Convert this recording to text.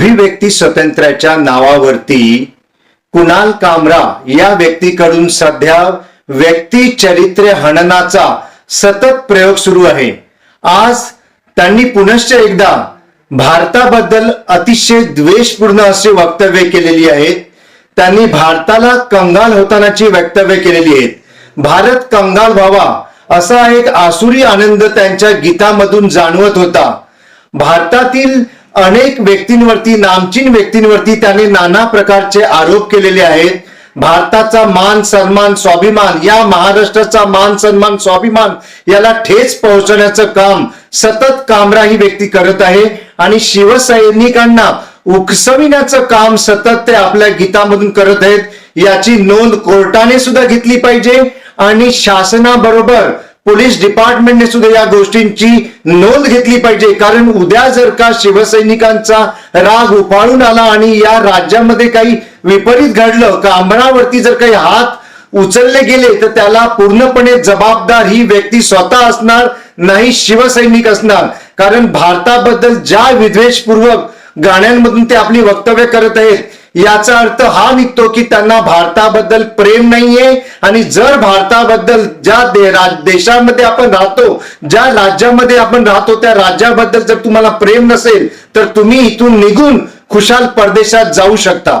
अभिव्यक्ती स्वातंत्र्याच्या नावावरती कुणाल कामरा या व्यक्तीकडून सध्या व्यक्ती चरित्र हननाचा सतत प्रयोग सुरू आहे. आज त्यांनी पुनश्च एकदा भारताबद्दल अतिशय द्वेषपूर्ण असे वक्तव्य केलेली आहेत. त्यांनी भारताला कंगाल होतानाची वक्तव्य केलेली आहेत. भारत कंगाल व्हावा असा एक आसुरी आनंद त्यांच्या गीतामधून जाणवत होता. भारतातील अनेक व्यक्तींवरती नामचीन व्यक्तींवरती त्याने नाना प्रकारचे आरोप केलेले आहेत. भारताचा मान सन्मान स्वाभिमान या महाराष्ट्राचा मान सन्मान स्वाभिमान याला ठेच पोहोचवण्याचं काम सतत कामरा ही व्यक्ती करत आहे. आणि शिवसैनिकांना उकसविण्याचं काम सतत ते आपल्या गीतामधून करत आहेत. याची नोंद कोर्टाने सुद्धा घेतली पाहिजे. आणि शासनाबरोबर पोलीस डिपार्टमेंटने सुद्धा या गोष्टींची नोंद घेतली पाहिजे. कारण उद्या जर का शिवसैनिकांचा राग उफाळून आला आणि या राज्यामध्ये काही विपरीत घडलं का अंबळावरती जर काही हात उचलले गेले तर त्याला पूर्णपणे जबाबदार ही व्यक्ती स्वतः असणार नाही शिवसैनिक असणार. कारण भारताबद्दल ज्या विद्वेषपूर्वक गाण्यांमधून ते आपली वक्तव्य करत आहेत याचा अर्थ हा निघतो की त्यांना भारताबद्दल प्रेम नाहीये. आणि जर भारताबद्दल ज्या दे- देशामध्ये आपण राहतो ज्या राज्यामध्ये आपण राहतो त्या राज्याबद्दल जर तुम्हाला प्रेम नसेल तर तुम्ही इथून निघून खुशाल परदेशात जाऊ शकता.